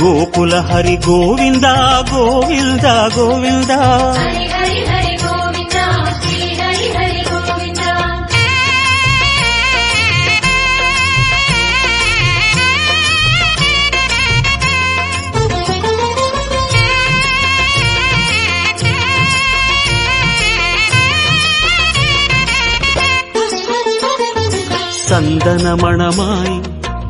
గోకుల హరి గోవింద గోవింద గోవింద సందనమణమాయి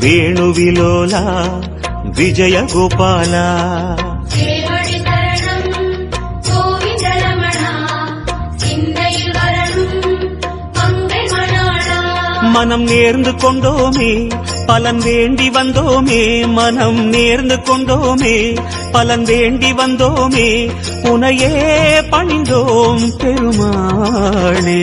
వేణువిలోలా విజయ గోపాల மனம் நேர்ந்து கொண்டோமே பலன் வேண்டி வந்தோமே மனம் நேர்ந்து கொண்டோமே பலன் வேண்டி வந்தோமே உனையே பணிந்தோம் பெருமாளே.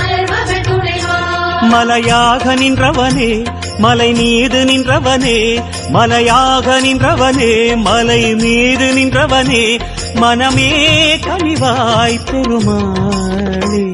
அலர்மகள் துணைவா. மலையாக நின்றவனே மலை மீது நின்றவனே மலையாக நின்றவனே மலை மீது நின்றவனே மனமே கனிவாய் பெருமாளே.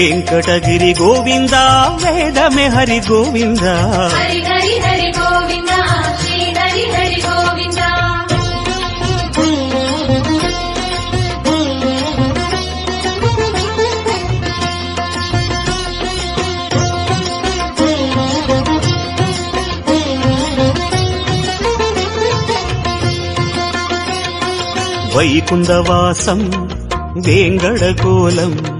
వెంకటగిరి గోవింద వేదమే హరి గోవింద. వైకుందవాసం వేంగడకోలం